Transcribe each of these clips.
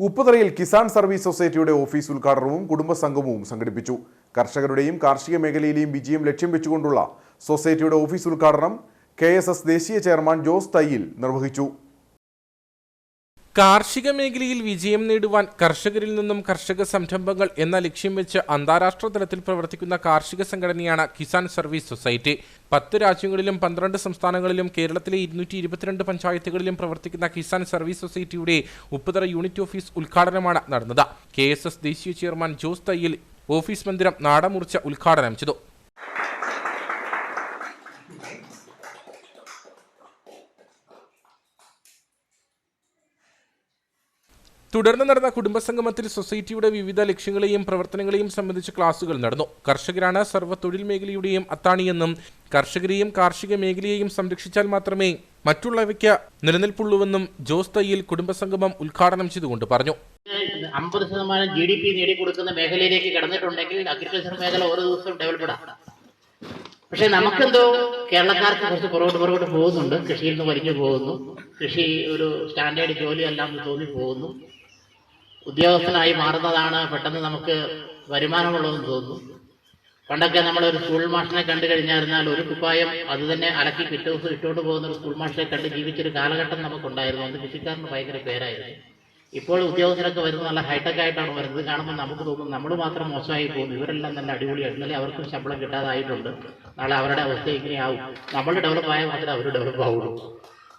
ഉപ്പുതറയിൽ Kisan service സൊസൈറ്റിയുടെ office ഉദ്ഘാടനവും കുടുംബസംഗമവും സംഘടിപ്പിച്ചു. കർഷകരുടെയും കാർഷിക മേഖലയിലെയും വിജയം ലക്ഷ്യം വെച്ചുകൊണ്ടുള്ള സൊസൈറ്റിയുടെ ഓഫീസ് ഉദ്ഘാടനം കെ ദേശീയ ചെയർമാൻ ജോസ് തയ്യിൽ നിർവഹിച്ചു. കാർഷിക മേഖലയിൽ വിജയം നേടുവാൻ കർഷകരിൽ നിന്നും കർഷക സംരംഭങ്ങൾ എന്ന ലക്ഷ്യം വെച്ച് അന്താരാഷ്ട്ര തലത്തിൽ പ്രവർത്തിക്കുന്ന കാർഷിക സംഘടനയാണ് കിസാൻ സർവീസ് സൊസൈറ്റി. പത്ത് രാജ്യങ്ങളിലും പന്ത്രണ്ട് സംസ്ഥാനങ്ങളിലും കേരളത്തിലെ ഇരുന്നൂറ്റി ഇരുപത്തിരണ്ട് പഞ്ചായത്തുകളിലും പ്രവർത്തിക്കുന്ന കിസാൻ സർവീസ് സൊസൈറ്റിയുടെ ഉപ്പുതറ യൂണിറ്റ് ഓഫീസ് ഉദ്ഘാടനമാണ് നടന്നത്. കെ ദേശീയ ചെയർമാൻ ജോസ് തയ്യിൽ ഓഫീസ് മന്ദിരം നാടമുറിച്ച് ഉദ്ഘാടനം ചെയ്തു. തുടർന്ന് നടന്ന കുടുംബസംഗമത്തിൽ സൊസൈറ്റിയുടെ വിവിധ ലക്ഷ്യങ്ങളെയും പ്രവർത്തനങ്ങളെയും സംബന്ധിച്ച് ക്ലാസുകൾ നടന്നു. കർഷകരാണ് സർവ തൊഴിൽ മേഖലയുടെയും അത്താണിയെന്നും കർഷകരെയും കാർഷിക മേഖലയെയും സംരക്ഷിച്ചാൽ മാത്രമേ മറ്റുള്ളവയ്ക്ക് നിലനിൽപ്പുള്ളൂവെന്നും ജോസ് തയ്യിൽ കുടുംബസംഗമം ഉദ്ഘാടനം ചെയ്തുകൊണ്ട് പറഞ്ഞു. അമ്പത് ശതമാനം ജി ഡി പി നേടിക്കൊടുക്കുന്ന മേഖലയിലേക്ക് കടന്നിട്ടുണ്ടെങ്കിൽ അഗ്രികൾച്ചർ മേഖല ഓരോ ദിവസവും ഡെവലപ്ഡ് ആണ് പക്ഷെ നമുക്കെന്തോ കേരളക്കാർക്ക് കുറച്ച് പുറകോട്ട് പുറകോട്ട് പോകുന്നുണ്ട്. കൃഷിയിൽ നിന്ന് വലിഞ്ഞു പോകുന്നു. കൃഷി ഒരു സ്റ്റാൻഡേർഡ് ജോലിയല്ല എന്ന് തോന്നി പോകുന്നു. ഉദ്യോഗസ്ഥനായി മാറുന്നതാണ് പെട്ടെന്ന് നമുക്ക് വരുമാനമുള്ളതെന്ന് തോന്നുന്നു. പണ്ടൊക്കെ നമ്മൾ ഒരു സ്കൂൾ മാഷിനെ കണ്ടു കഴിഞ്ഞാൽ ഒരു കുപ്പായം അത് തന്നെ അലക്കി ദിവസം ഇട്ടുകൊണ്ട് പോകുന്ന ഒരു സ്കൂൾ മാഷിനെ കണ്ട് ജീവിച്ചൊരു കാലഘട്ടം നമുക്കുണ്ടായിരുന്നു. അത് കൃഷിക്കാരന് ഭയങ്കര പേരായിരുന്നു. ഇപ്പോൾ ഉദ്യോഗസ്ഥരൊക്കെ വരുന്നത് നല്ല ഹൈടെക് ആയിട്ടാണ് വരുന്നത്. കാണുമ്പോൾ നമുക്ക് തോന്നും നമ്മൾ മാത്രം മോശമായി പോകും ഇവരെല്ലാം നല്ല അടിപൊളിയാണ് ഇന്നലെ അവർക്കും ശമ്പളം കിട്ടാതായിട്ടുണ്ട്. നാളെ അവരുടെ അവസ്ഥ ഇങ്ങനെയാവും. നമ്മൾ ഡെവലപ്പ് ആയാൽ മാത്രമേ അവർ ഡെവലപ്പ് ആവുള്ളൂ.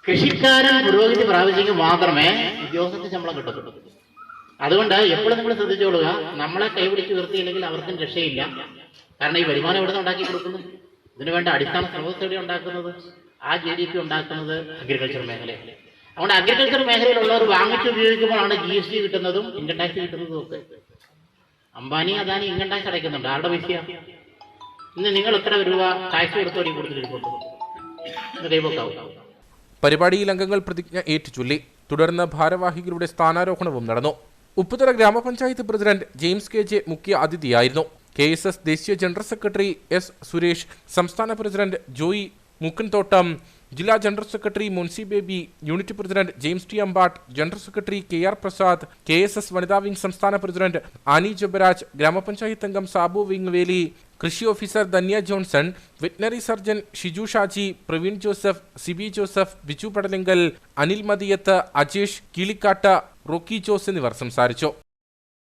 കൃഷിക്കാരൻ പുരോഗതി പ്രാപിച്ചെങ്കിൽ മാത്രമേ ഉദ്യോഗസ്ഥർക്ക് ശമ്പളം കിട്ടത്തുള്ളൂ. അതുകൊണ്ട് എപ്പോഴും നിങ്ങൾ ശ്രദ്ധിച്ചോളുക നമ്മളെ കൈപിടിച്ച് ഉയർത്തിയില്ലെങ്കിൽ അവർക്കും രക്ഷയില്ല. കാരണം ഈ വരുമാനം എവിടെ നിന്ന് ഉണ്ടാക്കി കൊടുക്കുന്നു? ഇതിനു വേണ്ട അടിസ്ഥാന സ്രോതസ് എവിടെ ഉണ്ടാക്കുന്നത്? ആ ജി ഡി പി ഉണ്ടാക്കുന്നത് അഗ്രികൾച്ചർ മേഖലയിൽ അതുകൊണ്ട് അഗ്രികൾച്ചർ മേഖലയിലുള്ളവർ വാങ്ങിച്ച് ഉപയോഗിക്കുമ്പോഴാണ് ജി എസ് ടി കിട്ടുന്നതും ഇൻകം ടാക്സ് കിട്ടുന്നതും ഒക്കെ. അംബാനി അദാനി ഇൻകം ടാക്സ് അടയ്ക്കുന്നുണ്ട്. ആരുടെ പൈസ ഇന്ന് നിങ്ങൾ എത്ര രൂപ ടാക്സ് കൊടുത്തോടി കൊടുത്തിട്ടുണ്ട് കൈപോക്കാവും പരിപാടിയിൽ അംഗങ്ങൾ പ്രതിജ്ഞ ഏറ്റുചൊല്ലി. തുടർന്ന് ഭാരവാഹികളുടെ സ്ഥാനാരോഹണവും നടന്നു. ഉപ്പുതറ ഗ്രാമപഞ്ചായത്ത് പ്രസിഡന്റ് ജെയിംസ് കെ ജെ മുഖ്യ അതിഥിയായിരുന്നു. കെ എസ് എസ് ദേശീയ ജനറൽ സെക്രട്ടറി എസ് സുരേഷ് സംസ്ഥാന പ്രസിഡന്റ് ജോയി മുക്കൻതോട്ടം ജില്ലാ general secretary Munshi Baby unit president James T Ambattu general secretary K R Prasad K S S വനിതാ വിംഗ് സംസ്ഥാന പ്രസിഡന്റ് ആനി ജബരാജ് ഗ്രാമപഞ്ചായത്ത് അംഗം സാബു വിംഗ് വേലി കൃഷി officer Dhanya Johnson veterinary surgeon Shiju Shaji Praveen Joseph Sibi Joseph Biju Padalinkal Anil Mathiyath Ajesh Kilikkatta Rocky Jose എന്നിവർ സംസാരിച്ചു.